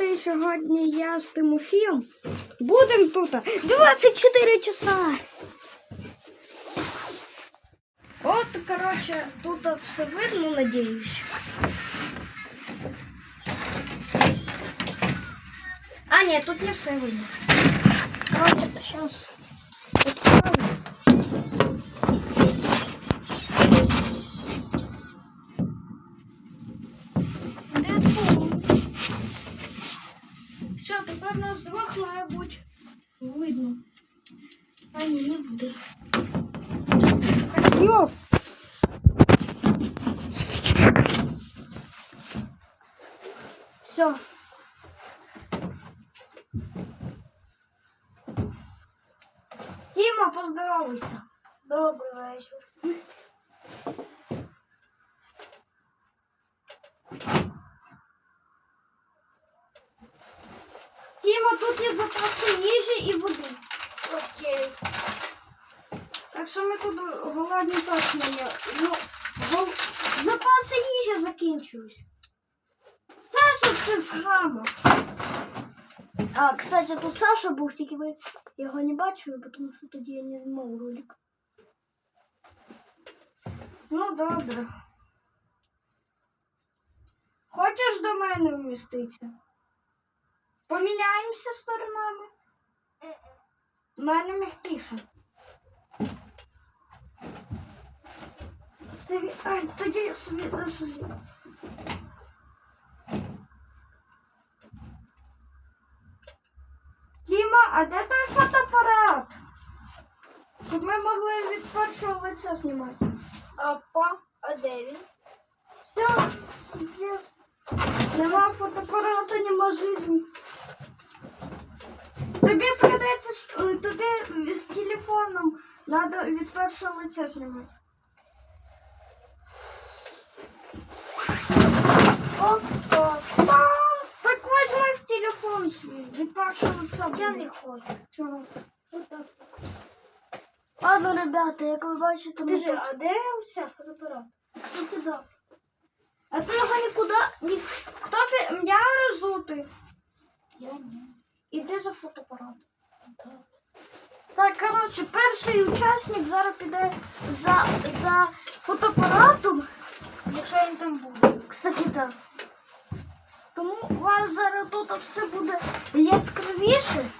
і сьогодні я з Тимофієм будемо тут 24 часа. От, коротше, тут все видно, надіюсь. А, ні, тут не все видно. Коротше, зараз Все, тепер нас двох має бути видно. А ні, не буде. Йоп! Все. Тіма, поздоровайся. Добрий вечір. Тут є запаси їжі і води. Окей. Так що ми тут голодні точно є. Ну, гол... запаси їжі закінчують. Саша все згамав. А, кстати, тут Саша був, тільки ви його не бачили, тому що тоді я не знімав ролик. Ну, добре. Хочеш до мене вміститися? Поміняємося сторонами? У мене м'якіше. Собі... Ай, тоді я собі розсуджу. Діма, а де той фотоапарат? Щоб ми могли від першого лиця знімати. Опа, а де він? Все. Нема фотоапарата, нема жизни. Тобі придеться з- е, тобі з телефоном треба від першого лиця знімати. Так возьми в телефон свій від першого лиця. Я не хочу. Чого? Ладно, ребята, як ви бачите, ми Скажи, а де вся фотоапарат? Кстати, да. А то його нікуди... Ні... Хто пі... Я розутий. Я ні. Іди за фотоапарат. Так, коротше, перший учасник зараз піде за, за фотоапаратом. Якщо він там буде. Кстати, так. Тому у вас зараз тут все буде яскравіше.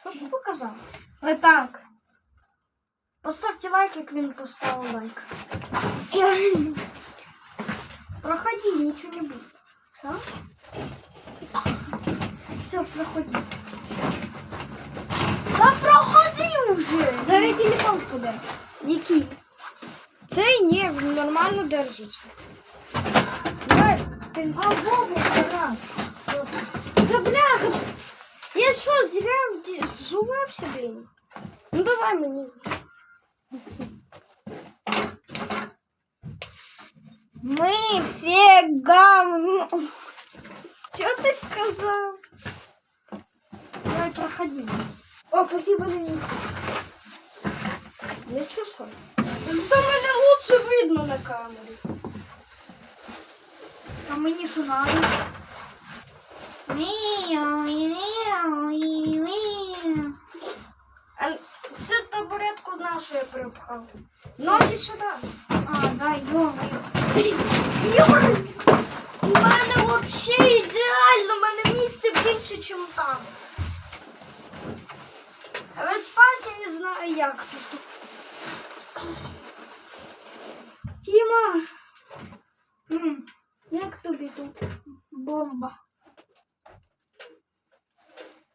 Що ти показав? Отак. Поставте лайк, як він поставив лайк. Проходи, нічого не буде. Все? Все, проходи. Та проходи вже! Зараз телефон впаде. Який? Цей ні, він нормально держиться. Давай, ти... А, Богу, раз. Да бляха! Я що, зря вді- взувався, блін? Ну давай мені. Ми всі говно. Що ти сказав? Давай, проходи. О, спасибо за них. Я чувствую. То мене лучше видно на камері. А мені що надо? Цю табуретку нашу я припхав. Ноги сюди. А, да, йо-моє. У мене взагалі ідеально, у мене місця більше, ніж там. Але спати я не знаю, як тут. Тіма, як тобі тут? Бомба.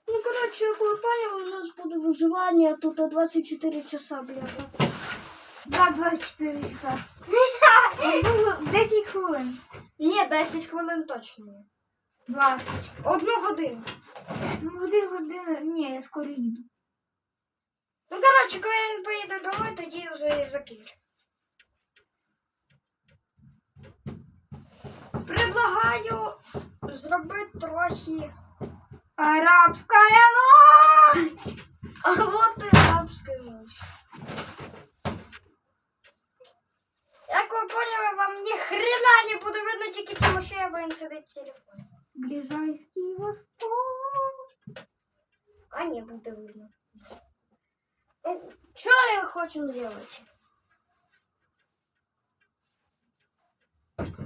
Ну, коротше, як ви поняли, у нас буде виживання тут 24 часа, бляха. Да, 24 часа. 10 хвилин. Ні, 10 хвилин точно ні. 20. Одну годину. Ну, годин, година. Ні, я скоро їду. Ну, коротше, коли він поїде домой, тоді вже і закінчу. Предлагаю зробити трохи. Арабская ночь! А от і арабська ночь. Як ви поняли, вам ні хрена не буде видно тільки Тимофея, бо він сидить в телефоні. Ближайский восток. А не, буде видно. Что я хочу сделать?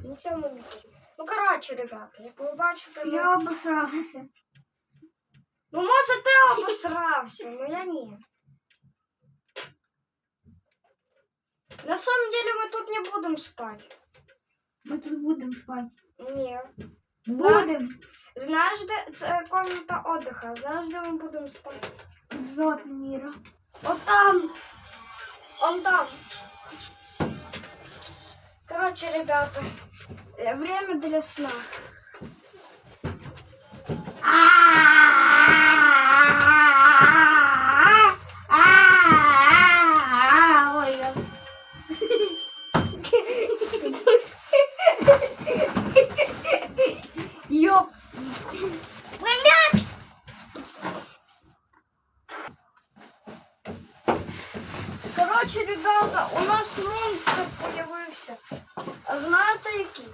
Нічого ми не хочемо. Ну, коротше, ребята, як ви бачите, ми... Я обосрался. ну може ти обосрався, но я ні. На самом деле мы тут не будем спать. Мы тут будем спать. Ні. Будем. Знаєш, де це комната отдыха. Знаєш, де ми будемо спати? Жопа мира. Вот там. Он там. Короче, ребята, э, время для сна. Знаєте який?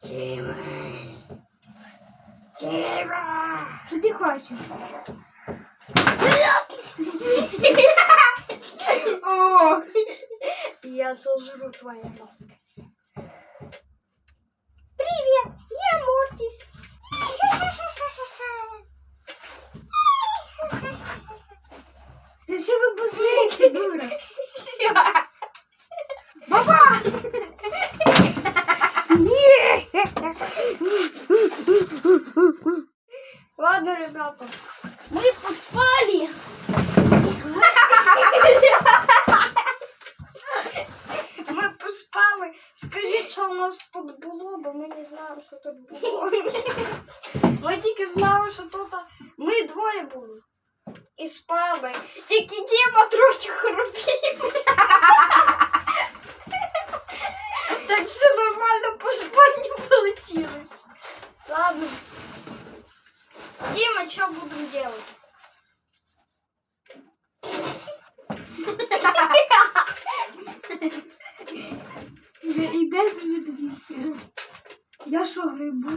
Тіма. Тіма. Что ты хочешь? О, я сожру твои мозги. Що у нас тут було, бо ми не знаємо, що тут було. Ми тільки знали, що тут ми двоє були. І спали. Тільки Діма трохи хропів. Так все нормально поспати не получилось. Ладно. Дима, что будем делать? Собі такий. Я що грибу?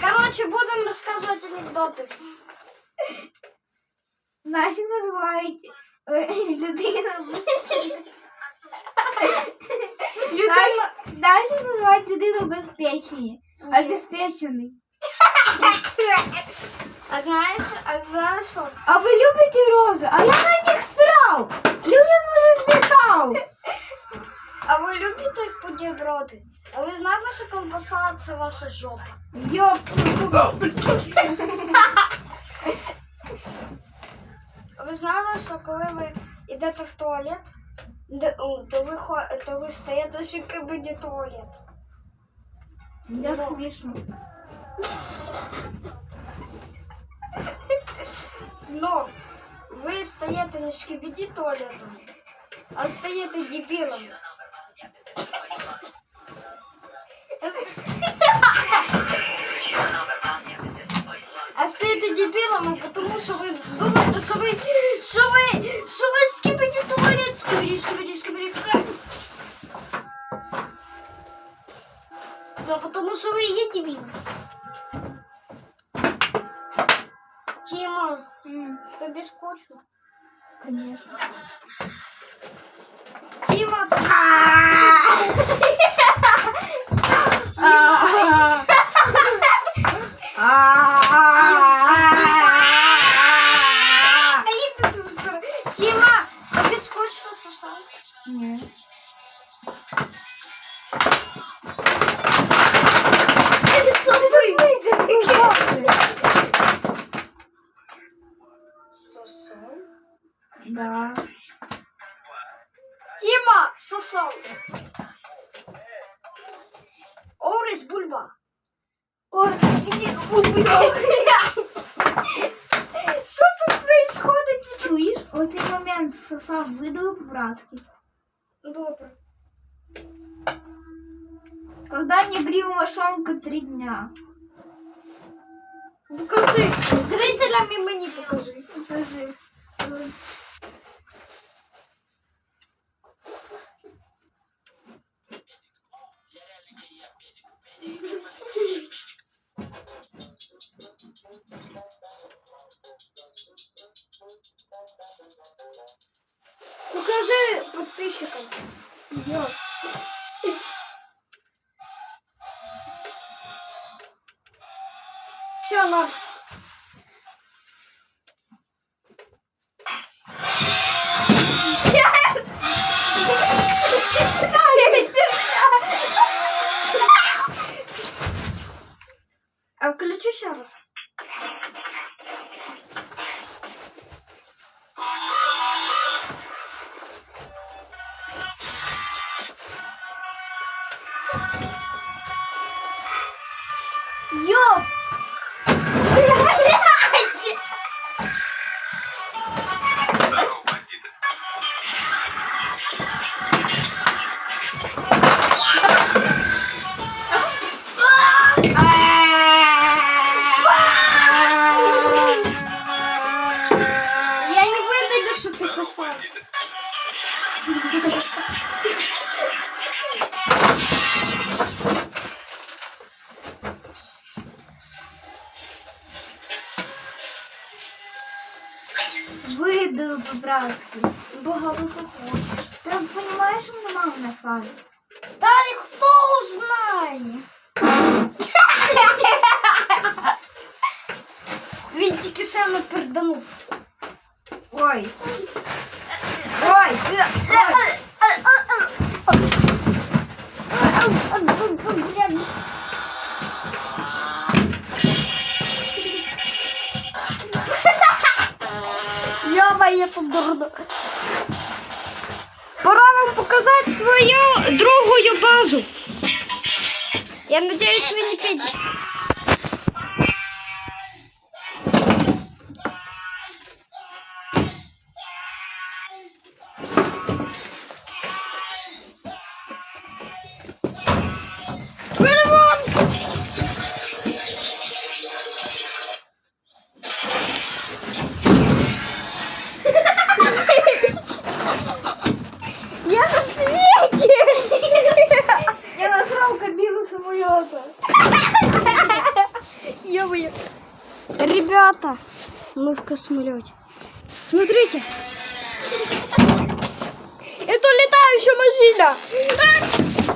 Короче, будем рассказывать анекдоты. Наші називають е, людину. Людина... Наші називають людину безпечні. Обезпечений. А знаешь, а знаешь что? А ви любите рози? А я на них страв. Людям може злітав. А вы любите бутерброды? А ви знали, що колбаса це ваша жопа? Йоп. А ви знали, що коли ви йдете в туалет, то ви, хо- то ви ще кабині туалет. Як смішно. Но ви стаєте не шкібіді туалетом, а стаєте дебілами. А стаєте дебілами, тому що ви думаєте, що ви, що ви, що ви скибіді туалет, скибіді, скибіді, скибіді. Ну, потому що ви є дебіли. М, тобі скучно? Конечно. Тіма, Да. Тіма, сосал. Орис бульба. Ой, иди, ой, бля. Що тут происходит? Чуєш? У цей момент сосав видав братки. Добре. Когда не брил мошонку три дня. Покажи. Зрителям і мені покажи. Покажи. Покажи Все, валить? Да и кто узнает? Він тільки ще не перданув. Ой. Ой. Йоба, я тут дурно. Пора вам показати свою другу базу. Я надеюсь, вы не пейте. Мы в. Смотрите. Это летающая машина.